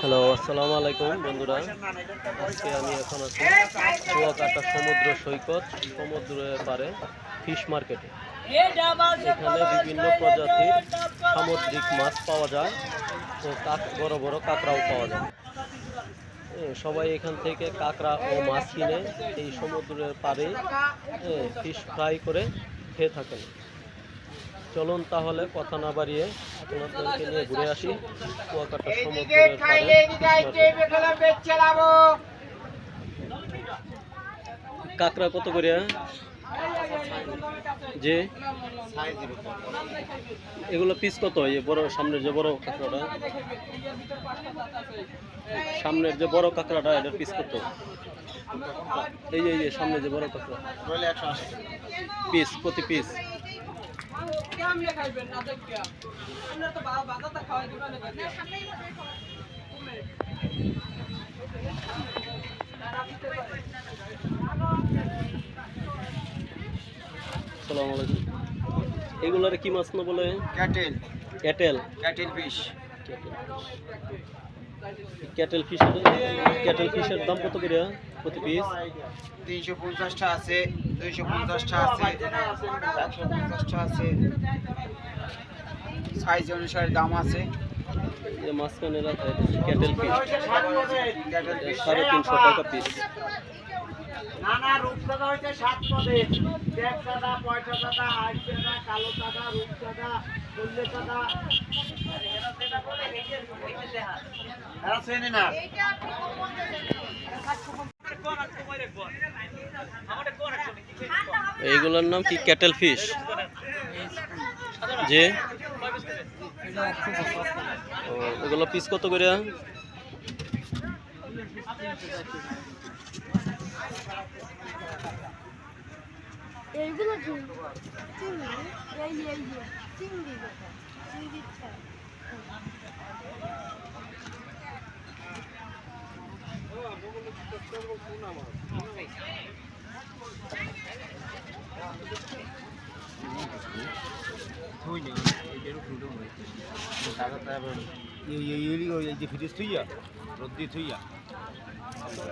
Hello, আসসালামু আলাইকুম, বন্ধুরা। আজকে আমি এখন আছি কুয়াকাটা সমুদ্র সৈকত, সমুদ্রের পারে ফিশ মার্কেটে। এখানে বিভিন্ন প্রজাতির সামুদ্রিক মাছ পাওয়া যায় ও কাক, বড় বড় কাঁকড়াও পাওয়া যায়। সবাই এখান থেকে কাঁকড়া ও মাছ কিনে এই সমুদ্রের পাড়ে ফিশ ফ্রাই করে খেয়ে থাকেন। চলুন তাহলে কথা না বাড়িয়ে আপনাদেরকে নিয়ে ঘুরে আসি। কুয়াকাটা সমুদ্রের কাঁকড়া কত করে? যে এগুলো পিস কত? এই বড় সামনের যে বড় কাঁকড়াটা। সামনের যে বড় কাঁকড়াটা এটার পিস কত? এই যে এই যে সামনে যে বড় কাঁকড়া। পিস প্রতি পিস সালাম আলাইকুম। এগুলারে কি মাছ না বলে? Cattle. Cattle. Cattle fish. Cattle fish cattle ফিশের দাম কত করে প্রতি পিস তিনশো পঞ্চাশটা আছে দুইশো পঞ্চাশটা আছে একশো পঞ্চাশটা আছে। সাইজ অনুসারে দাম আছে। মাঝখানে ক্যাটেল ক্যাটেল ফিশ। সাড়ে তিনশো টাকা পিস নানা রূপসাদা হইতে সাত পদে। ব্যাগ সাদা পয়সা সাদা আইস সাদা কালো সাদা রূপ সাদা সল্লে সাদা এরা চেনে না এইগুলোর নাম কি? ক্যাটেল ফিশ যে? এগুলো পিস কত করে? এইগুলো চিংড়ি চিংড়ি। এই এই যে চিংড়ি যেটা। চিংড়ির ছাড় এই যে ফিরিস থুইয়া রোদ্দি থুইয়া গেল না না নিস আজ নিস না আজ আসছি একটু সমস্যা মধ্যে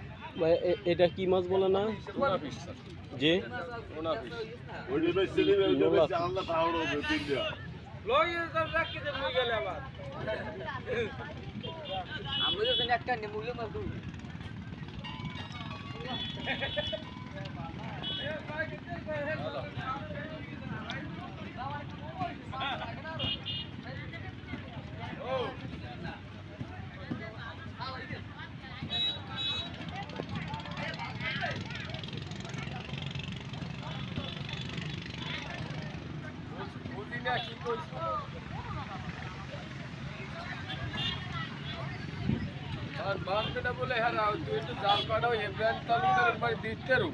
যে পিস নোলা আর বলে হ্যাঁ তুই একটু బాగుంటుందా బుల్ హరా చూసి జాల్పాడ ఎబ్రాన్ తల్లి మరి తీస్తారు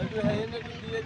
అది హైనకి దియే